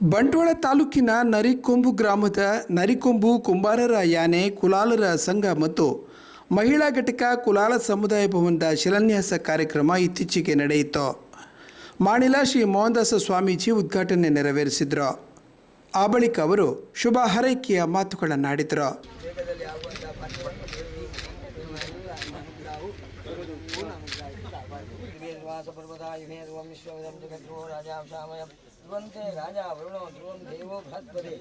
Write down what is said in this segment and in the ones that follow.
ಬಂಟ್ವಾಳ ತಾಲೂಕಿನ ನರಿಕೊಂಬು ಗ್ರಾಮದ ನರಿಕೊಂಬು ಕುಂಬಾರರ ಯಾನೆ, ಕುಲಾಲರ ಸಂಘ ಮತ್ತು ಮಹಿಳಾ ಘಟಕ ಕುಲಾಲ ಸಮುದಾಯ ಭವನದ ಶಿಲಾನ್ಯಾಸ ಕಾರ್ಯಕ್ರಮ ಇತ್ತೀಚೆಗೆ ನಡೆಯಿತು. ಮಾಣಿಲ ಶ್ರೀ ಮೋಹನದಾಸ ಸ್ವಾಮೀಜಿ ಉದ್ಘಾಟನೆ ನೆರವೇರಿಸಿದರು. ಆ ಬಳಿಕ ಅವರು ಶುಭ ಹಾರೈಕೆಯ ಮಾತುಗಳನ್ನಾಡಿದರು ધ્વંતે રાજા વરુણો ધ્રુવમ દેવો ભરતપદે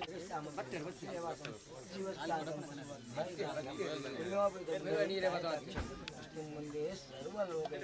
મંદે સર્વલોકે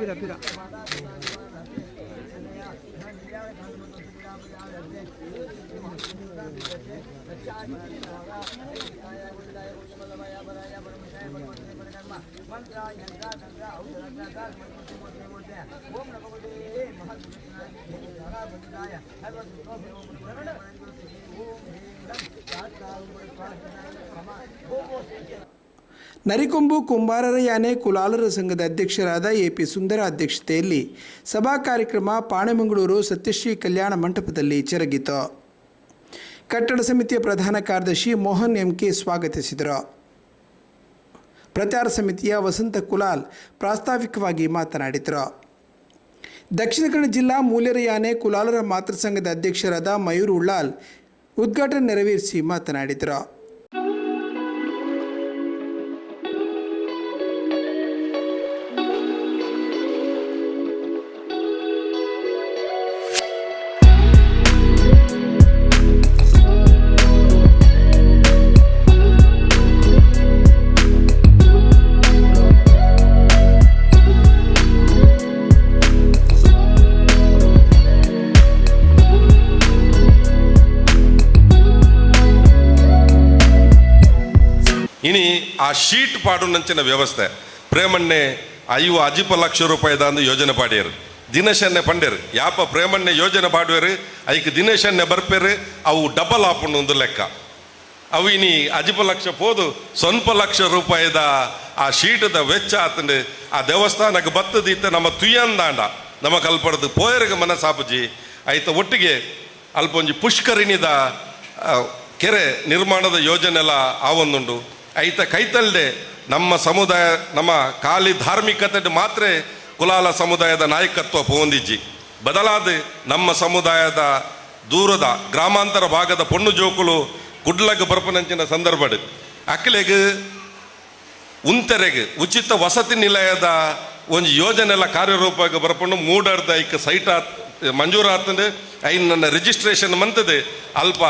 பிற பிற ஓம் நமகோதே மகாபுருஷாய ஓம் ஓம் ஓம் ನರಿಕೊಂಬು ಕುಂಬಾರರ ಯಾನೆ ಕುಲಾಲರ ಸಂಘದ ಅಧ್ಯಕ್ಷರಾದ ಎ ಪಿ ಸುಂದರ ಅಧ್ಯಕ್ಷತೆಯಲ್ಲಿ ಸಭಾ ಕಾರ್ಯಕ್ರಮ ಪಾಣೆಮಂಗಳೂರು ಸತ್ಯಶ್ರೀ ಕಲ್ಯಾಣ ಮಂಟಪದಲ್ಲಿ ಜರುಗಿತು. ಕಟ್ಟಡ ಸಮಿತಿಯ ಪ್ರಧಾನ ಕಾರ್ಯದರ್ಶಿ ಮೋಹನ್ ಎಂ ಕೆ ಸ್ವಾಗತಿಸಿದರು. ಪ್ರಚಾರ ಸಮಿತಿಯ ವಸಂತ ಕುಲಾಲ್ ಪ್ರಾಸ್ತಾವಿಕವಾಗಿ ಮಾತನಾಡಿದರು. ದಕ್ಷಿಣ ಕನ್ನಡ ಜಿಲ್ಲಾ ಮೂಲ್ಯರ ಯಾನೆ ಕುಲಾಲರ ಮಾತೃ ಸಂಘದ ಅಧ್ಯಕ್ಷರಾದ ಮಯೂರ್ ಉಳ್ಳಾಲ್ ಉದ್ಘಾಟನೆ ನೆರವೇರಿಸಿ ಮಾತನಾಡಿದರು. ಇನಿ ಆ ಶೀಟ್ ಪಾಡುನಂಚಿನ ವ್ಯವಸ್ಥೆ. ಪ್ರೇಮಣ್ಣೆ ಐವು ಅಜಿಪ ಲಕ್ಷ ರೂಪಾಯಿದ ಅಂದು ಯೋಜನೆ ಪಾಡ್ಯರು. ದಿನೇಶನ್ನೇ ಪಂಡ್ಯರು. ಯಾಪ ಪ್ರೇಮಣ್ಣೆ ಯೋಜನೆ ಪಾಡುವರು? ಐಕ್ ದಿನೇಶನ್ನೇ ಬರ್ಪೇರು? ಅವು ಡಬಲ್ ಆಪುಂಡು ಒಂದು ಲೆಕ್ಕ. ಅವು ಇನಿ ಅಜಿಪ ಲಕ್ಷ ಪೋದು, ಸ್ವಲ್ಪ ಲಕ್ಷ ರೂಪಾಯಿದ ಆ ಶೀಟದ ವೆಚ್ಚ ಆತಂಡು ಆ ದೇವಸ್ಥಾನಕ್ಕೆ ಬತ್ತದೀತ ನಮ್ಮ ತುಯ್ಯಂದಾಂಡ ನಮ್ಮ ಕಲ್ಪಡದು ಪೋಯರಿಗೆ ಮನಸಾಪುಜಿ ಆಯ್ತ ಒಟ್ಟಿಗೆ ಅಲ್ಪ ಒಂಜಿ ಪುಷ್ಕರಿಣಿದ ಕೆರೆ ನಿರ್ಮಾಣದ ಯೋಜನೆ ಎಲ್ಲ ಆವೊಂದುಂಡು ಐತ ಕೈತಲ್ಲದೆ ನಮ್ಮ ಸಮುದಾಯ, ನಮ್ಮ ಖಾಲಿ ಧಾರ್ಮಿಕತೆ ಮಾತ್ರ ಕುಲಾಲ ಸಮುದಾಯದ ನಾಯಕತ್ವ ಪೋಂದಿಜ್ಜಿ. ಬದಲಾದ ನಮ್ಮ ಸಮುದಾಯದ ದೂರದ ಗ್ರಾಮಾಂತರ ಭಾಗದ ಪೊಣ್ಣು ಜೋಕುಲು ಕುಡ್ಲಗ್ ಬರ್ಪನಂಚಿನ ಸಂದರ್ಭಡ್. ಅಕ್ಲೆಗ್ ಉಂತೆರೆಗೆ ಉಚಿತ ವಸತಿ ನಿಲಯದ ಒಂದು ಯೋಜನೆ ಎಲ್ಲ ಕಾರ್ಯರೂಪಕ್ಕೆ ಬರ್ಕೊಂಡು ಮೂಡರ್ದ ಐಕ್ ಸೈಟ್ ಆತ್ ಐನ್ ನನ್ನ ರಿಜಿಸ್ಟ್ರೇಷನ್ ಮಂತದೆ. ಅಲ್ಪ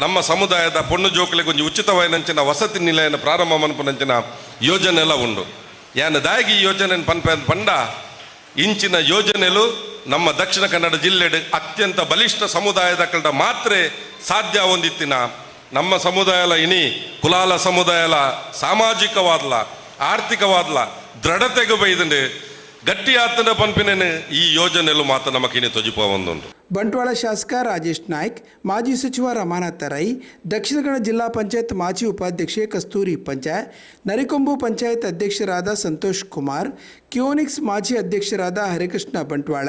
ನಮ್ಮ ಸಮುದಾಯದ ಪೊಣ್ಣು ಜೋಕುಲೆ ಒಂದು ಉಚಿತವಾಯಿನಂಚಿನ ವಸತಿ ನಿಲಯನ ಪ್ರಾರಂಭ ಮನಪನಂಚಿನ ಯೋಜನೆ ಎಲ್ಲ ಉಂಡು. ಯಾನ ದಾಯಿಗೆ ಈ ಯೋಜನೆ ಪಂಡ, ಇಂಚಿನ ಯೋಜನೆಲು ನಮ್ಮ ದಕ್ಷಿಣ ಕನ್ನಡ ಜಿಲ್ಲೆಡ್ ಅತ್ಯಂತ ಬಲಿಷ್ಠ ಸಮುದಾಯದ ಕಲ್ಡ ಮಾತ್ರ ಸಾಧ್ಯ ಹೊಂದಿತ್ತಿನ ನಮ್ಮ ಸಮುದಾಯಲ ಇನಿ ಕುಲಾಲ ಸಮುದಾಯಲ ಸಾಮಾಜಿಕವಾದ್ಲ, ಆರ್ಥಿಕವಾದ್ಲ ದೃಢತೆಗೆ ಬೈದಂಡು. ಗಟ್ಟಿ ಆತನ ಪನ್ಪಿನೇನು ಈ ಯೋಜನೆಯಲ್ಲೂ ಮಾತ್ರ ನಮಕಿನಿ ತೊಜಿಪ ಒಂದುಂಟು. ಬಂಟ್ವಾಳ ಶಾಸಕ ರಾಜೇಶ್ ನಾಯ್ಕ್, ಮಾಜಿ ಸಚಿವ ರಮಾನಾಥ ರೈ, ದಕ್ಷಿಣ ಕನ್ನಡ ಜಿಲ್ಲಾ ಪಂಚಾಯತ್ ಮಾಜಿ ಉಪಾಧ್ಯಕ್ಷೆ ಕಸ್ತೂರಿ ಪಂಚಾಯ್ ನರಿಕೊಂಬು ಪಂಚಾಯತ್ ಅಧ್ಯಕ್ಷರಾದ ಸಂತೋಷ್ ಕುಮಾರ್, ಕ್ಯೋನಿಕ್ಸ್ ಮಾಜಿ ಅಧ್ಯಕ್ಷರಾದ ಹರಿಕೃಷ್ಣ ಬಂಟ್ವಾಳ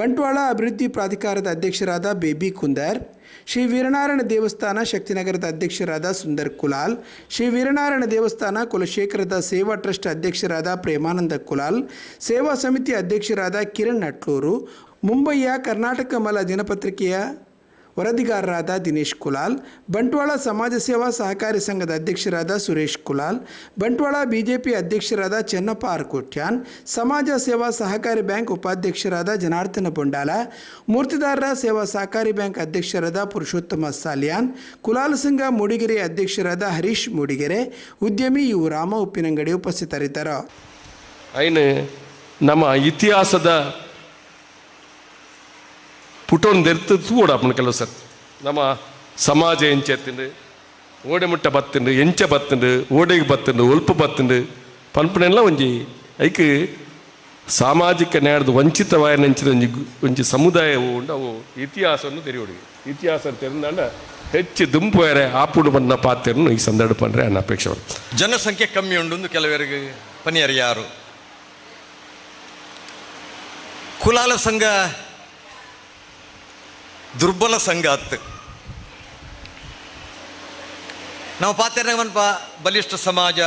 ಬಂಟ್ವಾಳ ಅಭಿವೃದ್ಧಿ ಪ್ರಾಧಿಕಾರದ ಅಧ್ಯಕ್ಷರಾದ ಬೇಬಿ ಕುಂದರ್ ಶ್ರೀ ವೀರನಾರಾಯಣ ದೇವಸ್ಥಾನ ಶಕ್ತಿನಗರದ ಅಧ್ಯಕ್ಷರಾದ ಸುಂದರ್ ಕುಲಾಲ್, ಶ್ರೀ ವೀರನಾರಾಯಣ ದೇವಸ್ಥಾನ ಕುಲಶೇಖರದ ಸೇವಾ ಟ್ರಸ್ಟ್ ಅಧ್ಯಕ್ಷರಾದ ಪ್ರೇಮಾನಂದ ಕುಲಾಲ್, ಸೇವಾ ಸಮಿತಿ ಅಧ್ಯಕ್ಷರಾದ ಕಿರಣ್ ಅಟ್ಲೂರು ಮುಂಬಯಿಯ ಕರ್ನಾಟಕ ಮಲ ದಿನಪತ್ರಿಕೆಯ ವರದಿಗಾರರಾದ ದಿನೇಶ್ ಕುಲಾಲ್, ಬಂಟ್ವಾಳ ಸಮಾಜ ಸೇವಾ ಸಹಕಾರಿ ಸಂಘದ ಅಧ್ಯಕ್ಷರಾದ ಸುರೇಶ್ ಕುಲಾಲ್, ಬಂಟ್ವಾಳ ಬಿಜೆಪಿ ಅಧ್ಯಕ್ಷರಾದ ಚೆನ್ನಪ್ಪ ಆರ್ಕೋಟ್ಯಾನ್, ಸಮಾಜ ಸೇವಾ ಸಹಕಾರಿ ಬ್ಯಾಂಕ್ ಉಪಾಧ್ಯಕ್ಷರಾದ ಜನಾರ್ದನ ಬೊಂಡಾಲ ಮೂರ್ತಿದಾರರ ಸೇವಾ ಸಹಕಾರಿ ಬ್ಯಾಂಕ್ ಅಧ್ಯಕ್ಷರಾದ ಪುರುಷೋತ್ತಮ ಸಾಲಿಯಾನ್, ಕುಲಾಲ್ ಸಂಘ ಮೂಡಿಗೆರೆ ಅಧ್ಯಕ್ಷರಾದ ಹರೀಶ್ ಮೂಡಿಗೆರೆ, ಉದ್ಯಮಿ ಇವು ರಾಮ ಉಪ್ಪಿನಂಗಡಿ ಉಪಸ್ಥಿತರಿದ್ದರು. ನಮ್ಮ ಇತಿಹಾಸದ ಪುಟೊಂದು ಎರ್ತು ತೂಡ ಅಪ್ಪನ ಕೆಲವು ಸರ್ ನಮ್ಮ ಸಮಾಜ ಎಂಚೆತ್ತಿಂಡು ಓಡೆಮುಟ್ಟ ಬತ್ತಿಂಡು ಎಂಚ ಬತ್ತಿಂಡು ಓಡೆಗೆ ಬತ್ತಿಂಡು ಒಲ್ಪು ಬತ್ತಿಂಡು ಪನ್ಪನೆಲ್ಲ ಒಂಜಿ ಐಕ್ ಸಾಮಾಜಿಕ ನ್ಯಾಯದ ವಂಚಿತವಾಯನಂಚಿನ ಒಂಜಿ ಗು- ಒಂಜಿ ಸಮುದಾಯವು ಉಂಡು ಅವು ಇತಿಹಾಸವನ್ನು ತೆರೆಯೋಡಿ ಇತಿಹಾಸ ತೆರೆದಾಂಡ ಹೆಚ್ಚು ದುಂಪುವರೆ ಆಪುಡು ಬಂದ ಪಾತ್ರೆಯನ್ನು ಈ ಸಂದರ್ಭ ಪಂಡ್ರೆ ನನ್ನ ಅಪೇಕ್ಷೆ ಜನಸಂಖ್ಯೆ ಕಮ್ಮಿ ಉಂಡು ಕೆಲವರಿಗೆ ಪನಿಯರು ಯಾರು ಕುಲಾಲ ಸಂಘ ದುರ್ಬಲ ಅತ್ತು ನಾವು ಪಾತ್ರ ಮನ್ಪ ಬಲಿಷ್ಠ ಸಮಾಜ,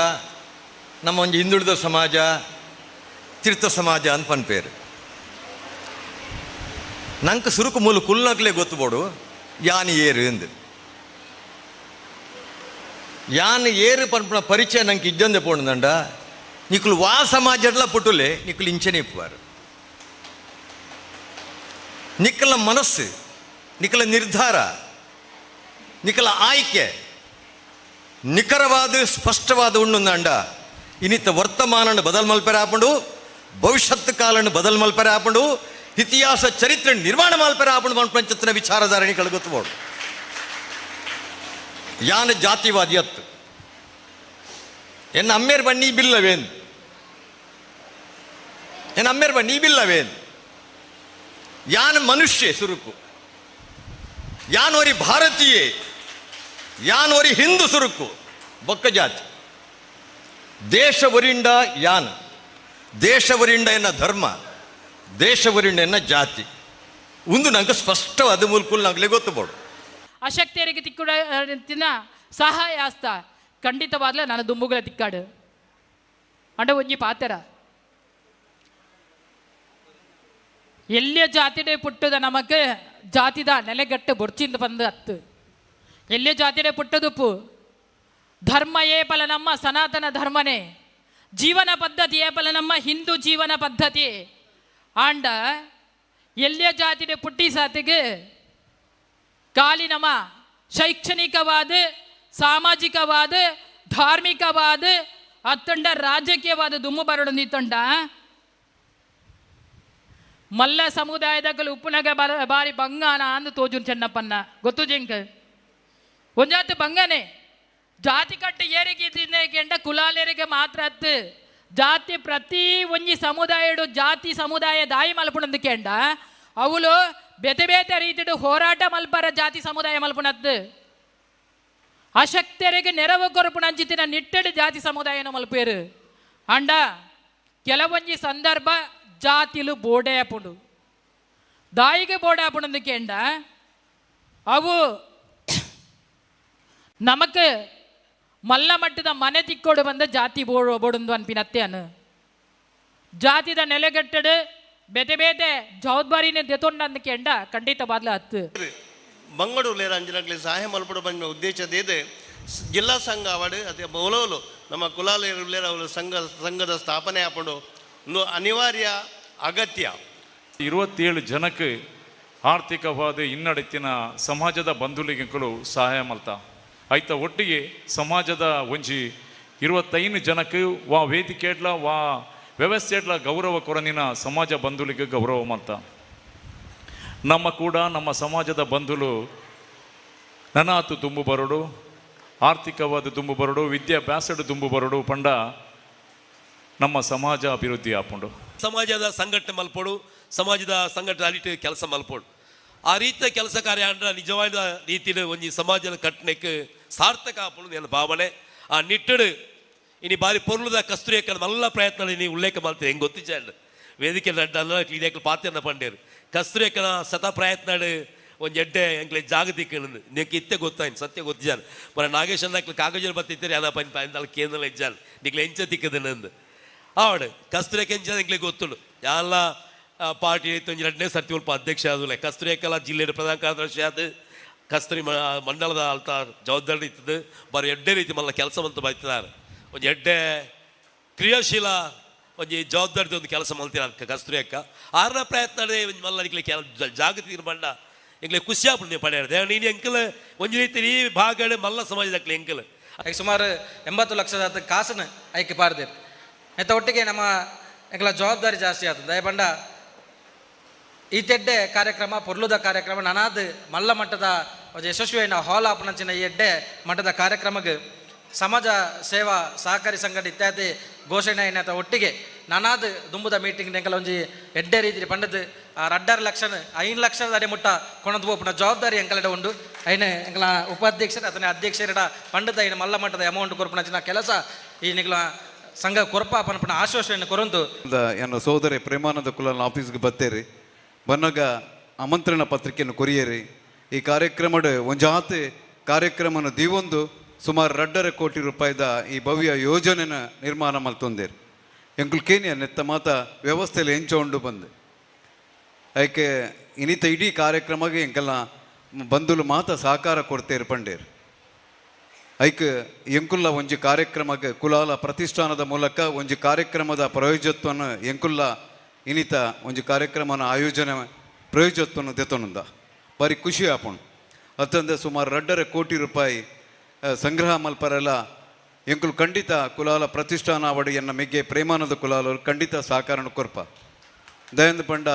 ನಮ್ಮ ಒಂದು ಹಿಂದುಳಿದ ಸಮಾಜ, ತೀರ್ಥ ಸಮಾಜ ಅಂತ ಪನ್ಪೇರು ನಂಗೆ ಸುರುಕು ಮೂಲ ಕುಲ್ನಕ್ಲೆ ಗೊತ್ತುಬೋಡು ಯಾನ್ ಏರು ಎಂದು. ಯಾನ್ ಏರು ಪನ್ಪನ ಪರಿಚಯ ನಂಗೆ ಇದ್ದಂದೆ ಪೋಣದಂಡ ನಿಕ್ಕಲು ವಾ ಸಮಾಜಡ್ಲ ಪುಟುಲೆ ನಿಕ್ಕಲು ಇಂಚನೆ ಇಪ್ಪುವಾರು. ನಿಕ್ಕಲ ಮನಸ್ಸು ನಿಕ್ಕಲ ನಿರ್ಧಾರ ನಿಖಲ ಆಯ್ಕೆ, ನಿಖರವಾದ, ಸ್ಪಷ್ಟವಾದ ಉಣ್ಣುಂದಂಡ ಇನಿತ ವರ್ತಮಾನ ಬದಲ್ ಮಲ್ಪರೆ ಹಾಪಂಡು ಭವಿಷ್ಯತ್ ಕಾಲನ್ನು ಬದಲ್ ಮಲ್ಪರೆ ಹಾಪಂಡು ಇತಿಹಾಸ ಚರಿತ್ರೆ ನಿರ್ಮಾಣ ಮಲ್ಪರೆ ಹಾಪಂಡು ಮನ್ಪಂಚತ್ತಿನ ವಿಚಾರಧಾರಣೆ ಗೊತ್ತುಬೋಡು ಯಾನ ಜಾತಿವಾದಿ ಅತ್ತು ಎನ್ನ ಅಮ್ಮೇರ್ ಬನ್ನಿ ಬಿಲ್ಲವೇನ್? ಎನ್ನ ಅಮ್ಮೇರ್ ಬನ್ನಿ ಬಿಲ್ಲವೇನ್? ಯಾನ ಮನುಷ್ಯ ಸುರುಕು ಯಾನ್ ಒರಿ ಭಾರತೀಯ ಯಾನ್ ಒರಿ ಹಿಂದೂ ಸುರುಕು, ಬೊಕ್ಕ ಜಾತಿ. ದೇಶವರಿಂಡ ಯಾನ್, ದೇಶವರಿಂಡ ಎನ್ನ ಧರ್ಮ, ದೇಶವರಿಂಡ ಎನ್ನ ಜಾತಿ. ಒಂದು ನಂಗೆ ಸ್ಪಷ್ಟವಾದ ಮೂಲಕ ನಂಗೆ ಗೊತ್ತುಬೋಡು ಅಶಕ್ತಿಯರಿಗೆ ತಿಕ್ಕುಡ ಸಹಾಯ ಆಸ್ತ ಖಂಡಿತವಾದ್ಲ ನಾನು ದುಂಬುಗಳ ತಿಕ್ಕಾಡು. ಅಂಡ ಒಂಜಿ ಪಾತೆರ. ಎಲ್ಲಿಯ ಜಾತಿಡೆ ಪುಟ್ಟದ ನಮಕ್ ಜಾತಿದ ನೆಲೆಗಟ್ಟು ಬುರ್ಚಿಂದ ಬಂದು ಹತ್ತು ಎಲ್ಲಿ ಜಾತಿಡೆ ಪುಟ್ಟದುಪ್ಪು? ಧರ್ಮ ಏಪಲ ನಮ್ಮ ಸನಾತನ ಧರ್ಮನೇ. ಜೀವನ ಪದ್ಧತಿ ಏಪಲ ನಮ್ಮ ಹಿಂದೂ ಜೀವನ ಪದ್ಧತಿ. ಆಂಡ ಎಲ್ಲಿಯ ಜಾತಿಡೆ ಪುಟ್ಟಿ ಸಾತಿಗೆ? ಕಾಲಿ ನಮ್ಮ ಶೈಕ್ಷಣಿಕವಾದ, ಸಾಮಾಜಿಕವಾದ, ಧಾರ್ಮಿಕವಾದ, ಅತ್ತಂಡ ರಾಜಕೀಯವಾದ ದುಮ್ಮು ಬರಡೊಂದಿತ್ತಂಡ ಮಲ್ಲ ಸಮುದಾಯದಗಳು ಉಪ್ಪುನಗ ಬರ ಬಾರಿ ಬಂಗಾನ ಅಂದು ತೋಜುನ್ ಚೆನ್ನಪ್ಪನ್ನ. ಗೊತ್ತು ಜಿಂಕ? ಒಂಜಾತು ಬಂಗನೆ. ಜಾತಿ ಕಟ್ಟು ಏರಿಗೆ ಕೆಂಡ ಕುಲಾಲೇರಿಗೆ ಮಾತ್ರ ಅತ್ತು. ಜಾತಿ ಪ್ರತಿ ಒಂಜಿ ಸಮುದಾಯಡು ಜಾತಿ ಸಮುದಾಯ ದಾಯಿ ಮಲ್ಪುಣಂದು ಕೆಂಡ ಅವಳು ಬೇತೆ ಬೇತೆ ರೀತಿಡು ಹೋರಾಟ ಮಲ್ಪರ ಜಾತಿ ಸಮುದಾಯ ಮಲ್ಪುಣದ್ದು ಅಶಕ್ತರಿಗೆ ನೆರವು ಕೊರಪುಣ ಅಂಚಿತಿನ ನಿಟ್ಟಡು ಜಾತಿ ಸಮುದಾಯನ ಮಲ್ಪೇರು ಅಂಡ, ಕೆಲವೊಂಜಿ ಸಂದರ್ಭ ಜಾತಿಲು ಬೋಡೆ ಆಪುಂಡು ದಾಯಿಗೆ ಬೋಡೆ ಆಪುಣಂದು ಕೆಂಡ ಅವು ನಮಕ್ ಮಲ್ಲ ಮಟ್ಟದ ಮನೆ ತಿಕ್ಕೋಡು ಬಂದ ಜಾತಿ ಬೋಡು ಬೋಡೊಂದು ಅನ್ಪಿನತ್ತೆ ಅನು ಜಾತಿದ ನೆಲೆಗಟ್ಟಡು ಬೇತೆ ಬೇತೆ ಜವಾಬ್ದಾರಿನೇ ದೆತೊಂಡ ಅಂದ ಎಂಡ, ಖಂಡಿತ ಬಾದ್ಲ ಹತ್ತು. ಮಂಗಳೂರು ಅಂಜನಕ್ಲೆ ಸಹಾಯ ಮಲ್ಪಡ ಬಂದ ಉದ್ದೇಶದ ಜಿಲ್ಲಾ ಸಂಘ ಅವಡು ಅದೇ ಮೊಲೋಲು ನಮ್ಮ ಕುಲಾಲೇರ ಸಂಘ, ಸಂಘದ ಸ್ಥಾಪನೆ ಒಂದು ಅನಿವಾರ್ಯ, ಅಗತ್ಯ. ಇರುವತ್ತೇಳು ಜನಕ್ಕೆ ಆರ್ಥಿಕವಾದ ಹಿನ್ನಡೆತಿನ ಸಮಾಜದ ಬಂಧುಲಿಗಳು ಸಹಾಯ ಮಲ್ತ ಆಯ್ತ, ಒಟ್ಟಿಗೆ ಸಮಾಜದ ಒಂಜಿ ಇರುವತ್ತೈದು ಜನಕ್ಕೆ ವಾ ವೇದಿಕೆಡ್ಲ, ವಾ ವ್ಯವಸ್ಥೆಡ್ಲ ಗೌರವ ಕೊರನಿನ ಸಮಾಜ ಬಂಧುಲಿಗೆ ಗೌರವ ಮಲ್ತ ನಮ್ಮ ಕೂಡ ನಮ್ಮ ಸಮಾಜದ ಬಂಧುಲು ನನಾತು ತುಂಬು ಬರಡು, ಆರ್ಥಿಕವಾದ ತುಂಬು ಬರಡು ವಿದ್ಯಾಭ್ಯಾಸಡು ತುಂಬು ಬರಡು ಪಂಡ ನಮ್ಮ ಸಮಾಜ ಅಭಿವೃದ್ಧಿ ಆಪುಂಡು ಸಮಾಜದ ಸಂಘಟನೆ ಮಲ್ಪೋಡು ಸಮಾಜದ ಸಂಘಟನೆ ಅಡಿಟ್ ಕೆಲಸ ಮಲ್ಪೋಡು ಆ ರೀತಿಯ ಕೆಲಸ ಕಾರ್ಯ ಅಂದ್ರ ನಿಜವಾದ ರೀತಿಯ ಒಂಜಿ ಸಮಾಜದ ಕಟ್ಟಣಕ್ಕೆ ಸಾರ್ಥಕ ಆಪುಂಡು ನನ್ನ ಭಾವನೆ ಆ ನಿಟ್ಟಡು ಇನಿ ಬಾರಿ ಪೊರ್ಲುದ ಕಸ್ತೂರಿ ಮಲ್ಲ ಪ್ರಯತ್ನ ನೀ ಉಲ್ಲೇಖ ಮಾಡ್ತೀನಿ ಹೆಂಗೆ ಗೊತ್ತಿಚ್ಚಾಂಡ್ ವೇದಿಕೆ ಅಲ್ಲ ಇದಕ್ಕೆ ಪಾತ್ರ ಪಂಡೇರು ಕಸ್ತೂರಿ ಸತ ಪ್ರಯತ್ನ ಒಂದು ಎಡ್ಡೆ ಎಂಕ್ಲೆ ಜಾಗತಿಕ್ಕಂದು నీకు ఇత్తే ಗೊತ್ತಾಯ್ತು ಸತ್ಯ ಗೊತ್ತಿದ್ದಾನೆ మరి నాగేష్ అన్నట్లు కాగజలు బతిత్తారు ఎలా పని పని వాళ్ళ కేంద్రంలో ఇచ్చాను నీకు ఎంచ తిక్కదనందు ಆವಡು ಕಸ್ತೂರಿಯಕ್ಕೆ ಜನಗಳಿಗೆ ಗೊತ್ತುಂಡು ಯಾಲ ಪಾರ್ಟಿ ಎರಡನೇ ಸರ್ತಿ ಸ್ವಲ್ಪ ಅಧ್ಯಕ್ಷ ಆದಲ್ಲ ಕಸ್ತೂರಿಯಕ್ಕೆಲ್ಲ ಜಿಲ್ಲೆಯ ಪ್ರಧಾನ ಕಾರ್ಯದರ್ಶಿ ಆದ ಕಸ್ತೂರಿ ಮಂಡಲದ ಅಲ್ತ ಜವಾಬ್ದಾರಿ ಇತ್ತು ಬರೀ ಎಡ್ಡೆ ರೀತಿ ಮಲ್ಲ ಕೆಲಸ ಅಂತ ಬೈತಿದ್ದಾರೆ. ಒಂದು ಎಡ್ಡೆ ಕ್ರಿಯಾಶೀಲ ಒಂಜಿ ಜವಾಬ್ದಾರಿ ಒಂದು ಕೆಲಸ ಮಲ್ತಿರ ಕಸ್ತೂರಿ ಅಕ್ಕ. ಆರನ ಪ್ರಯತ್ನ ಮಲ್ಲ ನಿಕ್ಲೆ ಕೆಲ ಜಾಗೃತಿ ಬಂಡ ಎಂಗ್ಲೆ ಖುಷಿ ಆಗ್ಬಿಟ್ಟು ನೀವು ಪಡೆಯದೆ. ನೀನು ಎಂಕಲ್ ಒಂಜಿ ರೀತಿ ಈ ಭಾಗಡೆ ಮಲ್ಲ ಸಮಾಜದ ಎಂಕಲ್ ಸುಮಾರು ಎಂಬತ್ತು ಲಕ್ಷದ ಕಾಸನ್ನು ಆಯ್ಕೆ ಪಾರ್ದೇರು ನೆತ್ತ ಒಟ್ಟಿಗೆ ನಮ್ಮ ಎಂಕಲ ಜವಾಬ್ದಾರಿ ಜಾಸ್ತಿ ಆಗ್ತದೆ. ದಯಬಂಡ ಈತೆಡ್ಡೆ ಕಾರ್ಯಕ್ರಮ, ಪೊರ್ಲುದ ಕಾರ್ಯಕ್ರಮ, ನನಾದ ಮಲ್ಲ ಮಟ್ಟದ ಯಶಸ್ವಿಯನ್ನ ಹಾಲ್ ಆಪನಂಚಿನ ಈ ಎಡ್ಡೆ ಮಟ್ಟದ ಕಾರ್ಯಕ್ರಮಕ್ಕೆ ಸಮಾಜ ಸೇವಾ ಸಹಕಾರಿ ಸಂಘಟ ಇತ್ಯಾದಿ ಘೋಷಣೆ ಅಥವಾ ಒಟ್ಟಿಗೆ ನನಾದ ದುಂಬುದ ಮೀಟಿಂಗ್ ನೆಂಕಲ ಒಂಜಿ ಎಡ್ಡೆ ರೀತಿ ಪಂಡದ ರಡ್ಡರ್ ಲಕ್ಷನ್, ಐನ್ ಲಕ್ಷದ ಅಡೆ ಮುಟ್ಟ ಕೊಣದು ಒಪ್ಪನ ಜವಾಬ್ದಾರಿ ಎಂಕಲಡ ಉಂಡು. ಅಯ್ಯನ ಎಂಕಲ ಉಪಾಧ್ಯಕ್ಷರ ಅತನೆ ಅಧ್ಯಕ್ಷರಡ ಪಂಡದ ಐನ ಮಲ್ಲ ಮಟ್ಟದ ಅಮೌಂಟ್ ಕೊರ್ಪಣಚಿನ ಕೆಲಸ ಈ ನಿಗಲ ಸಂಘ ಕೊರಪ ಪನ್ಪನ ಆಶ್ವಾಸನೆ ಕೊರಂತು ಎನ್ನ ಸೋದರಿ ಪ್ರೇಮಾನಂದ ಕುಲನ ಆಫೀಸ್ಗೆ ಬತ್ತೇರಿ. ಬನ್ನಗ ಆಮಂತ್ರಣ ಪತ್ರಿಕೆಯನ್ನು ಕೊರಿಯೇರಿ. ಈ ಕಾರ್ಯಕ್ರಮದ ಒಂಜಾತಿ ಕಾರ್ಯಕ್ರಮನ ದೀವೊಂದು ಸುಮಾರು ರಡ್ಡರ ಕೋಟಿ ರೂಪಾಯಿದ ಈ ಭವ್ಯ ಯೋಜನೆನ ನಿರ್ಮಾಣ ಮಲ್ತೊಂದೇರಿ ಎಂಕುಲ್ ಕೇನಿಯ ನೆತ್ತ ಮಾತ ವ್ಯವಸ್ಥೆಯಲ್ಲಿ ಎಂಚೊಂಡು ಬಂದೆ. ಐಕೆ ಇನಿತ ಇಡೀ ಕಾರ್ಯಕ್ರಮಕ್ಕೆ ಎಂಕಲ್ಲ ಬಂಧುಲು ಮಾತ ಸಹಕಾರ ಕೊಡ್ತೇರಿ ಪಂಡೇರು. ಐಕ್ ಎಂಕುಲ್ಲ ಒಂಜಿ ಕಾರ್ಯಕ್ರಮಕ್ಕೆ ಕುಲಾಲ ಪ್ರತಿಷ್ಠಾನದ ಮೂಲಕ ಒಂಜಿ ಕಾರ್ಯಕ್ರಮದ ಪ್ರಯೋಜತ್ವನ ಎಂಕುಲ್ಲ ಇನಿತ ಒಂಜಿ ಕಾರ್ಯಕ್ರಮನ ಆಯೋಜನೆ ಪ್ರಯೋಜತ್ವನ ದೆತೊನುಂದ ಬಾರಿ ಖುಷಿ ಆಪುಂಡು. ಅತ್ತಂದ ಸುಮಾರು ರಡ್ಡರೆ ಕೋಟಿ ರೂಪಾಯಿ ಸಂಗ್ರಹ ಮಲ್ಪರೆಲ್ಲ ಎಂಕುಲು ಖಂಡಿತ ಕುಲಾಲ ಪ್ರತಿಷ್ಠಾನ ಎನ್ನ ಮೆಗ್ಗೆ ಪ್ರೇಮಾನಂದ ಕುಲಾಲರು ಖಂಡಿತ ಸಹಕಾರನ ಕೊರ್ಪ. ದಯಂದ ಪಂಡ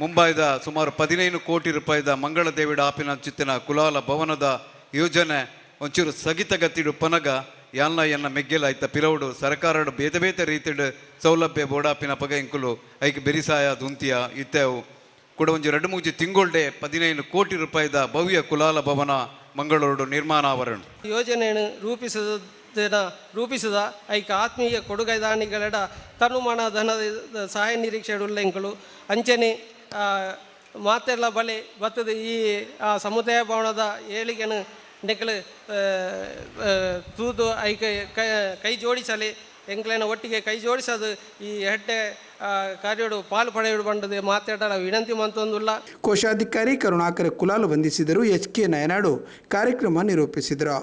ಮುಂಬೈದ ಸುಮಾರು ಪದಿನೈದು ಕೋಟಿ ರೂಪಾಯಿದ ಮಂಗಳ ದೇವಿಡ ಆಪಿನ ಚಿತ್ತಿನ ಕುಲಾಲ ಭವನದ ಯೋಜನೆ ಒಂಚೂರು ಸ್ಥಗಿತಗತಿಡು ಪನಗ ಯಾಲ್ನ ಎನ್ನ ಮೆಗ್ಗೆಲ ಐತ ಪಿರವುಡು ಸರ್ಕಾರಡು ಬೇತೆ ಬೇತೆ ರೀತಿಡ್ ಸೌಲಭ್ಯ ಬೋಡಾಪಿನ ಪಗ ಇಂಕುಲು ಐಕ್ ಬೆರಿಸಾಯ ದುಂತಿಯ ಇತ್ತೆವು. ಕೂಡ ಒಂಜಿ ಎರಡು ಮೂಜಿ ತಿಂಗೊಳ್ಡೆ ಪದಿನೈದು ಕೋಟಿ ರೂಪಾಯಿದ ಭವ್ಯ ಕುಲಾಲ ಭವನ ಮಂಗಳೂರು ನಿರ್ಮಾಣ ಆವರಣ. ಯೋಜನೆಯನ್ನು ರೂಪಿಸಿದ ರೂಪಿಸಿದ ಐಕ ಆತ್ಮೀಯ ಕೊಡುಗೈದಾನಿಗಳಡ ತನುಮಾನ ಧನದ ಸಹಾಯ ನಿರೀಕ್ಷೆ ಉಲ್ಲೆಂಗಳು ಅಂಚನೆ ಮಾತೆಲ್ಲ ಬಲೆ ಬತ್ತದ ಈ ಸಮುದಾಯ ಭವನದ ಏಳಿಗೆನು ನೆಕ್ಕಲು ತೂದು ಐ ಕೈ ಕೈ ಜೋಡಿಸಲಿ ಎಂಕ್ಲೇನ ಒಟ್ಟಿಗೆ ಕೈ ಜೋಡಿಸೋದು, ಈ ಹೆಡ್ಡೆ ಕಾರ್ಯಡು ಕಾರ್ಯೋಡು, ಪಾಲು ಪಡೆಯೋಡು ಬಂಡದೆ ಮಾತಾಡ ವಿನಂತಿ ಮಂತೊಂದುಲ್ಲ. ಕೋಶಾಧಿಕಾರಿ ಕರುಣಾಕರ ಕುಲಾಲು ವಂದಿಸಿದರು. ಎಚ್ ಕೆ ನಯನಾಡು ಕಾರ್ಯಕ್ರಮ ನಿರೂಪಿಸಿದರು.